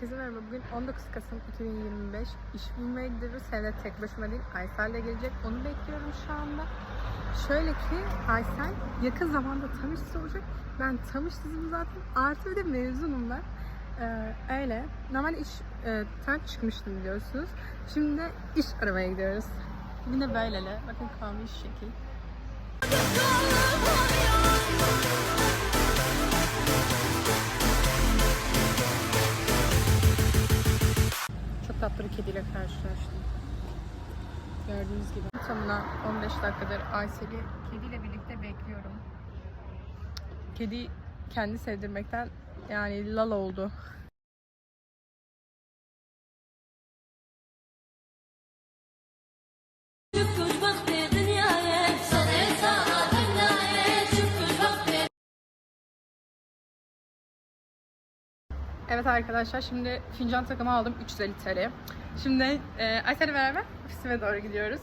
Herkese merhaba. Bugün 19 Kasım 2025. İş bulmaya gidiyoruz. Hem de tek başıma değil. Aysel de gelecek. Onu bekliyorum şu anda. Şöyle ki Aysel yakın zamanda tam işsiz olacak. Ben tam işsizim zaten. Artı bir de mezunum ben. Ee, öyle. Normal iş e, çıkmıştım biliyorsunuz. Şimdi de iş aramaya gidiyoruz. Yine böyle. Bakın kalmış şekil. Tatlı bir kediyle karşılaştım. Gördüğünüz gibi. Tamına 15 dakikadır Aysel'i kediyle birlikte bekliyorum. Kedi kendi sevdirmekten yani lal oldu. Evet arkadaşlar şimdi fincan takımı aldım 350 TL. Şimdi e, Aysel'le beraber ofisime doğru gidiyoruz.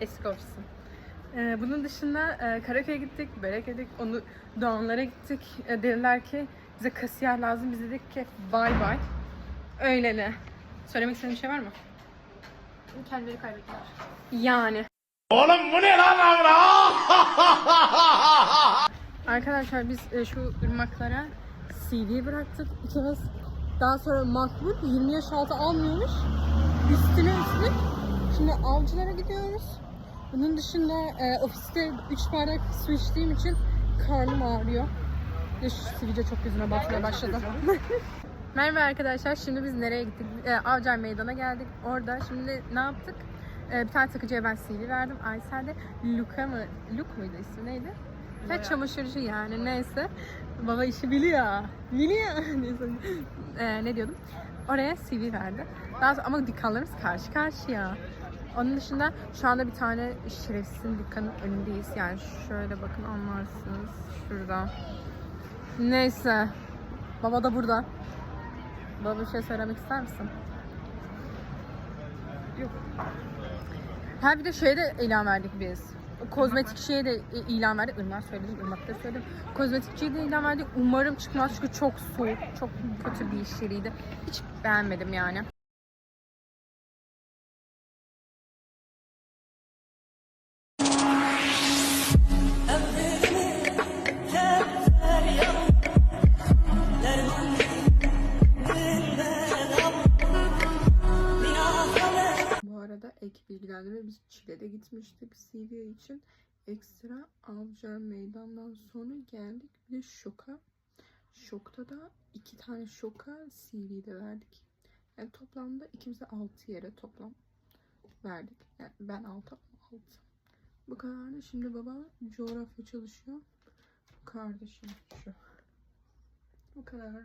Eski ofisim. E, bunun dışında e, Karaköy'e gittik, börek yedik, onu Doğanlara gittik. E, dediler ki bize kasiyer lazım. Biz dedik ki bay bay. Öyle ne? Söylemek istediğin bir şey var mı? Kendileri kaybettiler. Yani. Oğlum bu ne lan lan? Arkadaşlar biz e, şu ırmaklara CD bıraktık ikimiz. Daha sonra makbul 20 yaş altı almıyormuş. Üstüne üstlük. Şimdi avcılara gidiyoruz. Bunun dışında e, ofiste 3 bardak su içtiğim için karnım ağrıyor. Ve şu sivilce çok yüzüme batmaya başladı. Merhaba arkadaşlar. Şimdi biz nereye gittik? E, Avcay Meydan'a geldik. Orada şimdi ne yaptık? E, bir tane takıcıya ben CD verdim. Aysel de Luka mı? Luke muydu ismi neydi? Ve çamaşırcı yani neyse. Baba işi biliyor. Biliyor. neyse. E, ne diyordum? Oraya CV verdi. Daha sonra, ama dükkanlarımız karşı karşıya. Onun dışında şu anda bir tane şerefsizin dükkanın önündeyiz. Yani şöyle bakın anlarsınız. Şurada. Neyse. Baba da burada. Baba bir şey söylemek ister misin? Yok. Ha bir de şeye de ilan verdik biz. Kozmetik şeye de ilan verdik. Irmak söyledim, Irmak da söyledim. Kozmetikçiye de ilan verdik. Umarım çıkmaz çünkü çok soğuk, çok kötü bir iş yeriydi. Hiç beğenmedim yani. Ek bilgilendirme biz Çile'de gitmiştik CV için. Ekstra Avcılar Meydan'dan sonra geldik. Bir de Şok'a. Şok'ta da iki tane Şok'a CV de verdik. Yani toplamda ikimize 6 yere toplam verdik. Yani ben 6 6. Bu kadardı. Şimdi baba coğrafya çalışıyor. Kardeşim şu. Bu kadar.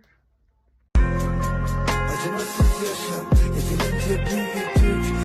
Acımasız yaşam